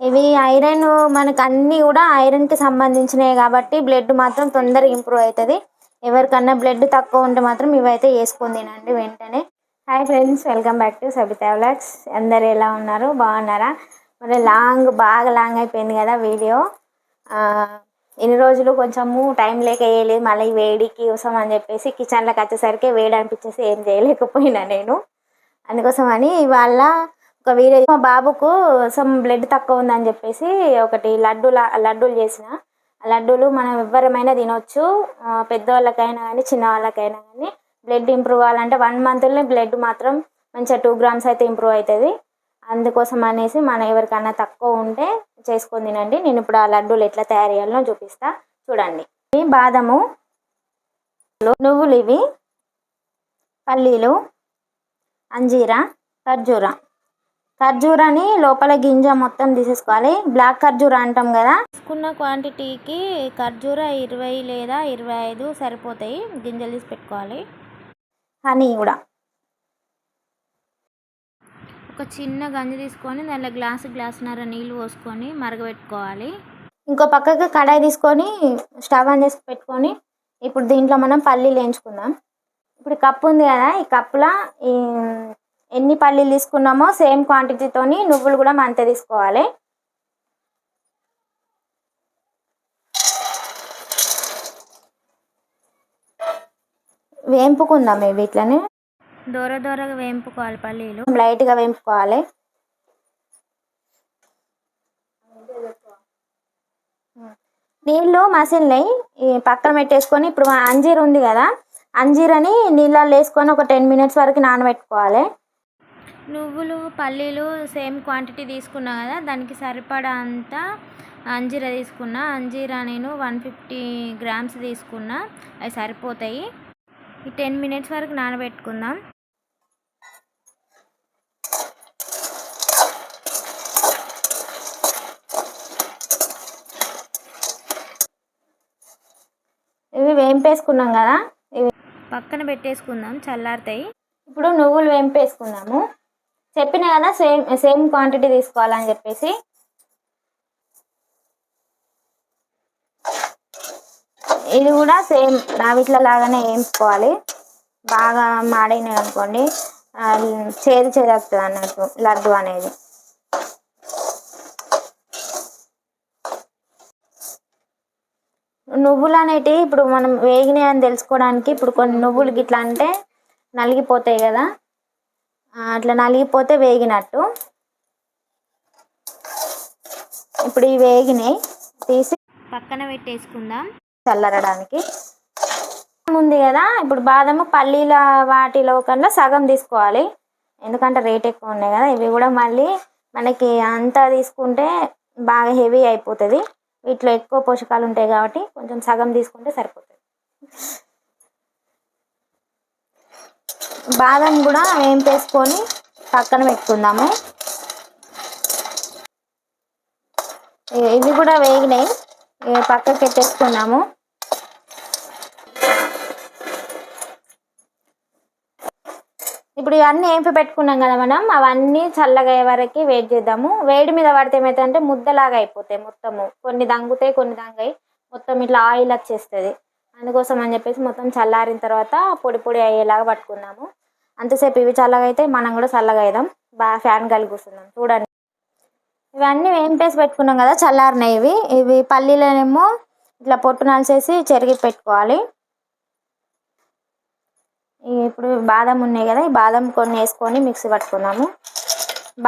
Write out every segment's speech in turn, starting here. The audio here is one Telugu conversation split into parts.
ఇవి ఐరన్ మనకు అన్నీ కూడా ఐరన్కి సంబంధించినవి కాబట్టి బ్లడ్ మాత్రం తొందరగా ఇంప్రూవ్ అవుతుంది. ఎవరికన్నా బ్లడ్ తక్కువ ఉంటే మాత్రం ఇవైతే వేసుకొని తినండి వెంటనే. Hi friends welcome back to Sabitha vlogs. అందరు ఎలా ఉన్నారు? బాగున్నారా? మరి లాంగ్ బాగా లాంగ్ అయిపోయింది కదా వీడియో. ఎన్ని ఇన్ని రోజులు కొంచెము టైం లేక వేయలేదు. మళ్ళీ వేడికి కోసం అని చెప్పేసి కిచెన్లోకి వచ్చేసరికి వేడి అనిపించేసి ఏం చేయలేకపోయినా నేను. అందుకోసం అని ఇవాళ ఒక వీడియో మా బాబుకు సమ్ బ్లడ్ తక్కువ ఉందని చెప్పేసి ఒకటి లడ్డు లడ్డూలు చేసిన. ఆ లడ్డూలు మనం ఎవరమైనా తినొచ్చు. పెద్దవాళ్ళకైనా కానీ చిన్నవాళ్ళకైనా కానీ బ్లడ్ ఇంప్రూవ్ అవ్వాలంటే వన్ మంత్లోనే బ్లడ్ మాత్రం మంచిగా టూ గ్రామ్స్ అయితే ఇంప్రూవ్ అవుతుంది. అందుకోసం అనేసి మన ఎవరికన్నా తక్కువ ఉంటే చేసుకొని తినండి. నేను ఇప్పుడు ఆ లడ్డూలు ఎట్లా తయారు చేయాలో చూపిస్తా. చూడండి. ఇవి బాదము నువ్వులు ఇవి పల్లీలు అంజీరా ఖర్జూర. ఖర్జూరాని లోపల గింజ మొత్తం తీసేసుకోవాలి. బ్లాక్ ఖర్జూర అంటాం కదా. తీసుకున్న క్వాంటిటీకి ఖర్జూర ఇరవై లేదా ఇరవై ఐదు సరిపోతాయి. గింజలు తీసి పెట్టుకోవాలి. హనీ కూడా. ఒక చిన్న గంజి తీసుకొని దాంట్లో గ్లాసు గ్లాసున్నర నీళ్ళు పోసుకొని మరగబెట్టుకోవాలి. ఇంకో పక్కకి కడాయి తీసుకొని స్టవ్ ఆన్ చేసి పెట్టుకొని ఇప్పుడు దీంట్లో మనం పల్లీలు వేయించుకుందాం. ఇప్పుడు కప్పు ఉంది కదా ఈ కప్పులో ఈ ఎన్ని పల్లీలు తీసుకున్నామో సేమ్ క్వాంటిటీతోని నువ్వులు కూడా అంతే తీసుకోవాలి. వేంపుకుందాం ఇవి ఇట్లనే. దూర దూరగా వేంపుకోవాలి పల్లీలు. లైట్గా వేంపుకోవాలి. నీళ్ళు మసిలినాయి. పక్కన పెట్టేసుకొని ఇప్పుడు అంజీర్ ఉంది కదా అంజీరని నీళ్ళల్లో వేసుకొని ఒక టెన్ మినిట్స్ వరకు నానబెట్టుకోవాలి. నువ్వులు పల్లీలు సేమ్ క్వాంటిటీ తీసుకున్నా కదా దానికి సరిపడా అంత అంజీర తీసుకున్నా. అంజీరా నేను వన్ ఫిఫ్టీ గ్రామ్స్ తీసుకున్నా. అవి సరిపోతాయి. ఈ టెన్ మినిట్స్ వరకు నానబెట్టుకుందాం. ఇవి వేంపేసుకున్నాం కదా ఇవి పక్కన పెట్టేసుకుందాం చల్లారుతాయి. ఇప్పుడు నువ్వులు వేంపేసుకున్నాము చెప్పిన కదా సేమ్ సేమ్ క్వాంటిటీ తీసుకోవాలని చెప్పేసి. ఇది కూడా సేమ్ రావిట్ల లాగానే వేయించుకోవాలి. బాగా మాడినాయి అనుకోండి చేదు చేదు వస్తుంది అన్నట్టు లడ్డు అనేది. నువ్వులు అనేటివి ఇప్పుడు మనం వేగినాయి అని తెలుసుకోవడానికి ఇప్పుడు కొన్ని నువ్వులు గిట్లా అంటే నలిగిపోతాయి కదా. అట్లా నలిగిపోతే వేగినట్టు. ఇప్పుడు ఇవి వేగినాయి. తీసి పక్కన పెట్టేసుకుందాం. చల్లరడానికి. ఉంది కదా ఇప్పుడు బాదము పల్లీల వాటిలో కన్నా సగం తీసుకోవాలి. ఎందుకంటే రేట్ ఎక్కువ ఉన్నాయి కదా ఇవి కూడా మళ్ళీ మనకి అంతా తీసుకుంటే బాగా హెవీ అయిపోతుంది. వీటిలో ఎక్కువ పోషకాలు ఉంటాయి కాబట్టి కొంచెం సగం తీసుకుంటే సరిపోతుంది. బాదం కూడా వేంపేసుకొని పక్కన పెట్టుకుందాము. ఇవి కూడా వేగినాయి. పక్కకి పెట్టేసుకున్నాము ఇప్పుడు ఇవన్నీ ఏంపి పెట్టుకున్నాం కదా మనం అవన్నీ చల్లగా అయ్యే వరకు వెయిట్ చేద్దాము. వేడి మీద పడితే ఏమవుతుందంటే ముద్దలాగా అయిపోతాయి మొత్తము. కొన్ని దంగుతాయి కొన్ని దంగాయి. మొత్తం ఇట్లా ఆయిల్ వచ్చేస్తుంది. అందుకోసం అని చెప్పేసి మొత్తం చల్లారిన తర్వాత పొడి పొడి అయ్యేలాగా పట్టుకున్నాము. అంతసేపు ఇవి చల్లగా అయితే మనం కూడా చల్లగా అవుదాం బాగా ఫ్యాన్ కలిగి కూర్చుందాం చూడండి. ఇవన్నీ వేంపేసి పెట్టుకున్నాం కదా చల్లారినాయి ఇవి. ఇవి పల్లీలనేమో ఇట్లా పొట్టు నలిసేసి చెరిగి పెట్టుకోవాలి. ఇప్పుడు బాదం ఉన్నాయి కదా ఈ బాదం కొన్ని వేసుకొని మిక్సీ పట్టుకున్నాము.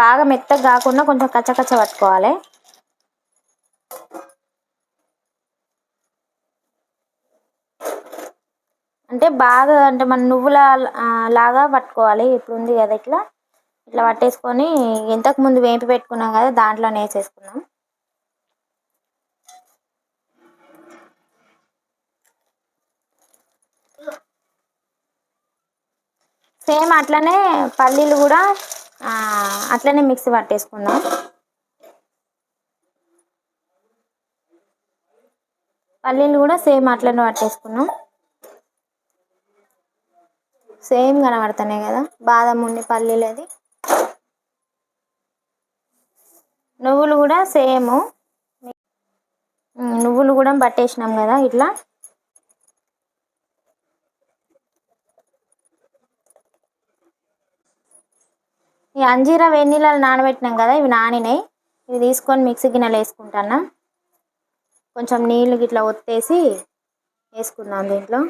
బాగా మెత్తగా కాకుండా కొంచెం కచ్చకచ్చ పట్టుకోవాలి. అంటే బాగా అంటే మన నువ్వుల లాగా పట్టుకోవాలి. ఇప్పుడు ఉంది కదా ఇట్లా. ఇట్లా పట్టేసుకొని ఇంతకు ముందు వేంపి పెట్టుకున్నాం కదా దాంట్లోనే వేసేసుకున్నాం సేమ్ అట్లనే పల్లీలు కూడా అట్లనే మిక్సీ పట్టేసుకుందాం. పల్లీలు కూడా సేమ్ అట్లనే పట్టేసుకున్నాం సేమ్ కనబడుతున్నాయి కదా? బాదం ఉండి పల్లీలది. అది నువ్వులు కూడా సేమ్. నువ్వులు కూడా పట్టేసినాం కదా ఇట్లా? ఈ అంజీరా వెన్నీళ్ళలు నానబెట్టినాం కదా ఇవి నానినాయి. ఇవి తీసుకొని మిక్సీ గిన్నెలు వేసుకుంటున్నాం కొంచెం నీళ్ళు గిట్లా ఒత్తేసి వేసుకుందాం దీంట్లో.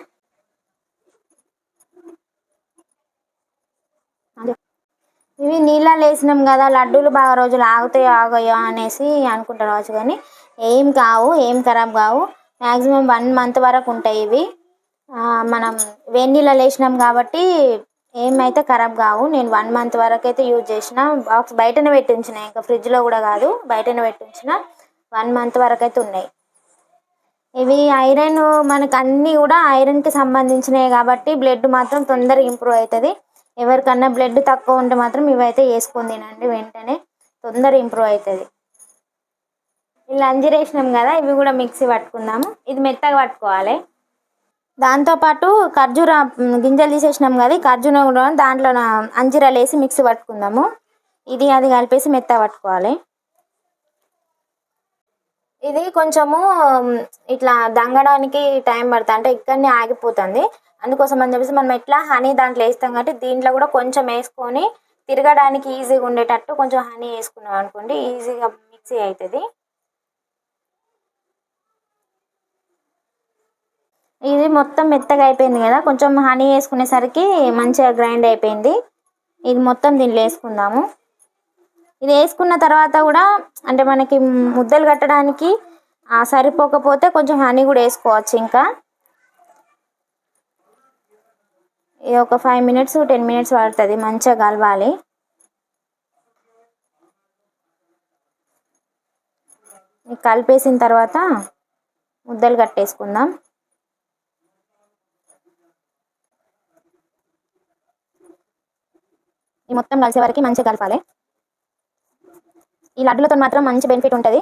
ఇవి నీళ్ళలో వేసినాం కదా లడ్డూలు బాగా రోజులు ఆగుతాయో ఆగయో అనేసి అనుకుంటారు కావచ్చు కానీ ఏం కావు ఏం ఖరాబ్ కావు. మ్యాక్సిమం వన్ మంత్ వరకు ఉంటాయి ఇవి. మనం వేడి నీళ్ళలో వేసినాం కాబట్టి ఏమైతే ఖరాబ్ కావు నేను వన్ మంత్ వరకు అయితే యూజ్ చేసిన. బాక్స్ బయటనే పెట్టించిన ఇంకా ఫ్రిడ్జ్లో కూడా కాదు బయటనే పెట్టించిన వన్ మంత్ వరకు అయితే ఉన్నాయి. ఇవి ఐరన్ మనకు అన్నీ కూడా ఐరన్కి సంబంధించినవి కాబట్టి బ్లడ్ మాత్రం తొందరగా ఇంప్రూవ్ అవుతుంది. ఎవరికన్నా బ్లడ్ తక్కువ ఉంటే మాత్రం ఇవైతే వేసుకొని తినండి. వెంటనే తొందరగా ఇంప్రూవ్ అవుతుంది. ఇలా అంజిరేసినాం కదా ఇవి కూడా మిక్సీ పట్టుకుందాము. ఇది మెత్తగా పట్టుకోవాలి. దాంతోపాటు ఖర్జూర గింజలు తీసేసినాం కదా ఖర్జూర కూడా దాంట్లో అంజీరాలు వేసి మిక్సీ పట్టుకుందాము. ఇది అది కలిపేసి మెత్త పట్టుకోవాలి. ఇది కొంచెము ఇట్లా దంగడానికి టైం పడుతుంది. అంటే ఇక్కడనే ఆగిపోతుంది. అందుకోసం అని చెప్పేసి మనం ఎట్లా హనీ దాంట్లో వేస్తాం కాబట్టి దీంట్లో కూడా కొంచెం వేసుకొని తిరగడానికి ఈజీగా ఉండేటట్టు కొంచెం హనీ వేసుకున్నాం అనుకోండి ఈజీగా మిక్సీ అవుతుంది ఇది మొత్తం మెత్తగా అయిపోయింది కదా కొంచెం హనీ వేసుకునేసరికి మంచిగా గ్రైండ్ అయిపోయింది. ఇది మొత్తం దీనిలో వేసుకుందాము. ఇది వేసుకున్న తర్వాత కూడా అంటే మనకి ముద్దలు కట్టడానికి సరిపోకపోతే కొంచెం హనీ కూడా వేసుకోవచ్చు ఇంకా. ఇది ఒక ఫైవ్ మినిట్స్ టెన్ మినిట్స్ పడుతుంది మంచిగా కలవాలి. కలిపేసిన తర్వాత ముద్దలు కట్టేసుకుందాం. ఈ మొత్తం కలిసే వరకు మంచిగా కలపాలి. ఈ లడ్డులతో మాత్రం మంచి బెనిఫిట్ ఉంటుంది.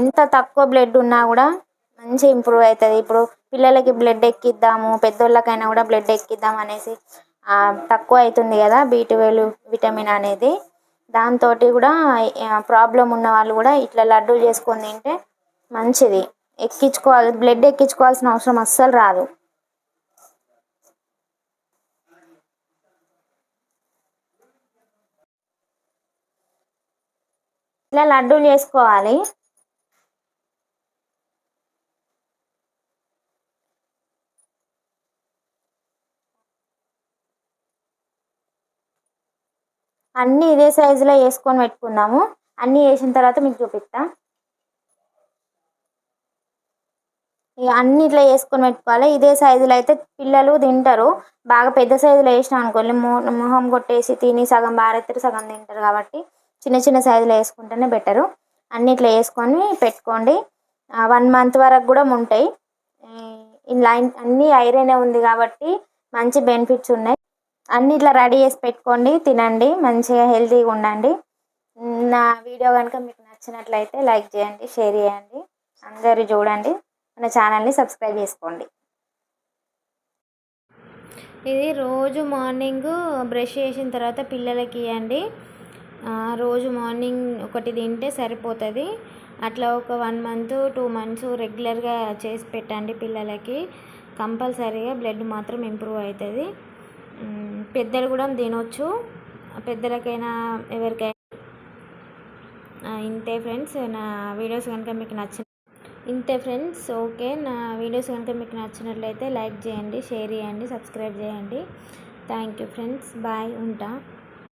ఎంత తక్కువ బ్లడ్ ఉన్నా కూడా మంచి ఇంప్రూవ్ అవుతుంది. ఇప్పుడు పిల్లలకి బ్లడ్ ఎక్కిద్దాము పెద్దోళ్ళకైనా కూడా బ్లడ్ ఎక్కిద్దాం అనేసి తక్కువ అవుతుంది కదా బీ విటమిన్ అనేది. దాంతో కూడా ప్రాబ్లం ఉన్న వాళ్ళు కూడా ఇట్లా లడ్డూలు చేసుకొని తింటే మంచిది. ఎక్కించుకోవాలి బ్లడ్ ఎక్కించుకోవాల్సిన అవసరం అస్సలు రాదు. ఇట్లా లడ్డూలు చేసుకోవాలి. అన్నీ ఇదే సైజులో వేసుకొని పెట్టుకుందాము. అన్నీ వేసిన తర్వాత మీకు చూపిస్తా. ఇక అన్ని ఇట్లా వేసుకొని పెట్టుకోవాలి. ఇదే సైజులో అయితే పిల్లలు తింటారు. బాగా పెద్ద సైజులో వేసినాం అనుకోండి మొహం కొట్టేసి తిని సగం బారెత్తరు సగం తింటారు కాబట్టి చిన్న చిన్న సైజులో వేసుకుంటేనే బెటరు అన్ని ఇట్లా వేసుకొని పెట్టుకోండి. వన్ మంత్ వరకు కూడా ఉంటాయి. లైన్ అన్నీ ఐరనే ఉంది కాబట్టి మంచి బెనిఫిట్స్ ఉన్నాయి. అన్ని ఇట్లా రెడీ చేసి పెట్టుకోండి తినండి మంచిగా హెల్తీగా ఉండండి. నా వీడియో కనుక మీకు నచ్చినట్లయితే లైక్ చేయండి షేర్ చేయండి అందరూ చూడండి మన ఛానల్ని సబ్స్క్రైబ్ చేసుకోండి. ఇది రోజు మార్నింగ్ బ్రష్ చేసిన తర్వాత పిల్లలకి ఇవ్వండి. రోజు మార్నింగ్ ఒకటి తింటే సరిపోతుంది. అట్లా ఒక వన్ మంత్ టూ మంత్స్ రెగ్యులర్గా చేసి పెట్టండి పిల్లలకి. కంపల్సరీగా బ్లడ్ మాత్రం ఇంప్రూవ్ అవుతుంది. పెద్దలు కూడా తినొచ్చు. పెద్దలకైనా ఎవరికైనా ఇంతే ఫ్రెండ్స్. నా వీడియోస్ కనుక మీకు నచ్చిన ఇంతే ఫ్రెండ్స్. ఓకే నా వీడియోస్ కనుక మీకు నచ్చినట్లయితే లైక్ చేయండి షేర్ చేయండి సబ్స్క్రైబ్ చేయండి. Thank you friends. బాయ్ ఉంటా.